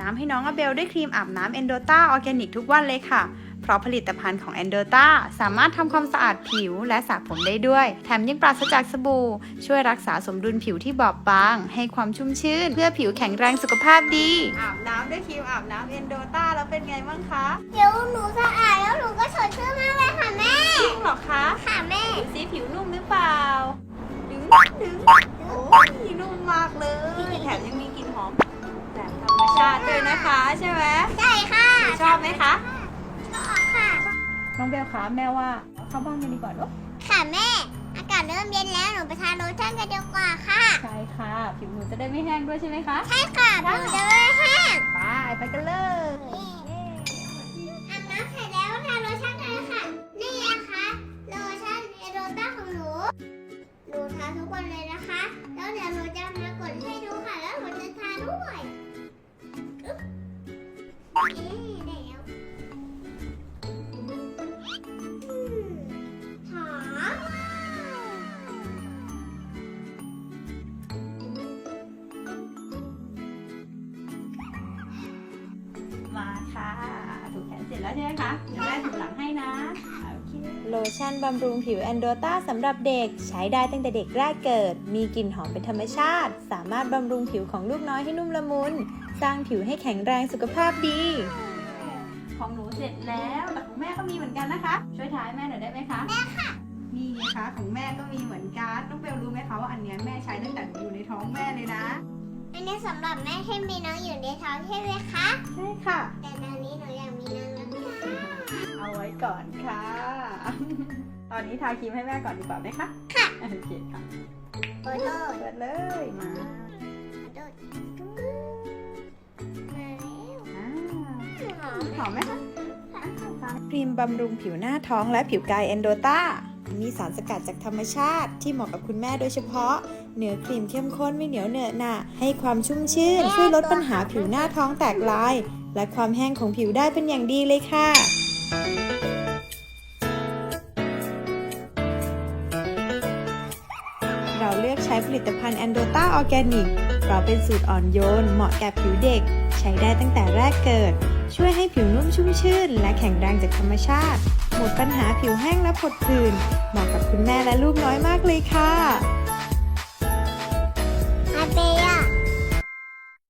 น้ำให้น้องอเบลด้วยครีมอาบน้ำเอนโดตาออร์แกนิกทุกวันเลยค่ะ เพราะผลิตภัณฑ์ของ e n d o t a สามารถทำความสะอาดผิวและสระผมได้ด้วย แถมยังปราศจากสบู่ ช่วยรักษาสมดุลผิวที่บอบบาง ให้ความชุ่มชื่นเพื่อผิวแข็งแรงสุขภาพดี อาบน้ำด้วยครีมอาบน้ำ e n d o t a แล้วเป็นไงบ้างคะเดี๋ยวหนูสะอาดแล้วหนูก็สดชื่นมากเลยค่ะแม่จริงเหรอคะค่ะแม่ดูสีผิวนุ่มหรือเปล่าดึงดึงโอ้ยนุ่มมากเลยแถมยัง ใช่ไหมใช่ค่ะชอบไหมคะชอบค่ะ น้องเบลคะแม่ว่าเข้าบ้านกันดีกว่าเนอะค่ะแม่ อากาศเริ่มเย็นแล้วหนูไปทาโลชั่นกันดีกว่าค่ะ ใช่ค่ะ ผิวหนูจะได้ไม่แห้งด้วยใช่ไหมคะใช่ค่ะหนูจะไม่แห้งไปไปกันเลยอาบน้ำเสร็จแล้วทาโลชั่นกันเลยค่ะ นี่นะคะโลชั่นเอโรต้าของหนู หนูทาทุกวันเลยนะคะ แล้วเดี๋ยวหนูจะมากดให้ดูค่ะ แล้วหนูจะทาด้วย มหอมมาค่ะถูกแขนเสร็จแล้วใช่ไหมคะเดี๋ยวแม่ถูหลังให้นะ โอเคโลชั่นบำรุงผิวแอนโดตาสำหรับเด็ก ใช้ได้ตั้งแต่เด็กแรกเกิด มีกลิ่นหอมเป็นธรรมชาติ สามารถบำรุงผิวของลูกน้อยให้นุ่มละมุน สร้างผิวให้แข็งแรงสุขภาพดี ของหนูเสร็จแล้วแต่ของแม่ก็มีเหมือนกันนะคะ ช่วยทายแม่หน่อยได้ไหมคะแม่ค่ะมีไงคะของแม่ก็มีเหมือนกันน้องเบลรู้ไหมคะว่าอันเนี้ยแม่ใช้ตั้งแต่หนูอยู่ในท้องแม่เลยนะ อันนี้สำหรับแม่ที่มีน้องอยู่ในท้องใช่ไหมคะ ใช่ค่ะ แต่ตอนนี้หนูอยากมีน้องแล้วค่ะเอาไว้ก่อนค่ะ ตอนนี้ทาครีมให้แม่ก่อนดีกว่าไหมคะ ค่ะ โอเคค่ะโอ้โหเปิดเลยมาโดดมาแล้วอ่าหอมหอมไหมคะครีมบำรุงผิวหน้าท้องและผิวกายเอนโดตามีสารสกัดจากธรรมชาติที่เหมาะกับคุณแม่โดยเฉพาะ เนื้อครีมเข้มข้นไม่เหนียวเหนอะหนะให้ความชุ่มชื่น ช่วยลดปัญหาผิวหน้าท้องแตกลาย และความแห้งของผิวได้เป็นอย่างดีเลยค่ะ ใช้ผลิตภัณฑ์แอนโดต้าออร์แกนิกเพราะเป็นสูตรอ่อนโยน เหมาะแก่ผิวเด็ก ใช้ได้ตั้งแต่แรกเกิด ช่วยให้ผิวนุ่มชุ่มชื่น และแข็งแรงจากธรรมชาติ หมดปัญหาผิวแห้งและผดผื่นเหมาะกับคุณแม่และลูกน้อยมากเลยค่ะอาเปีย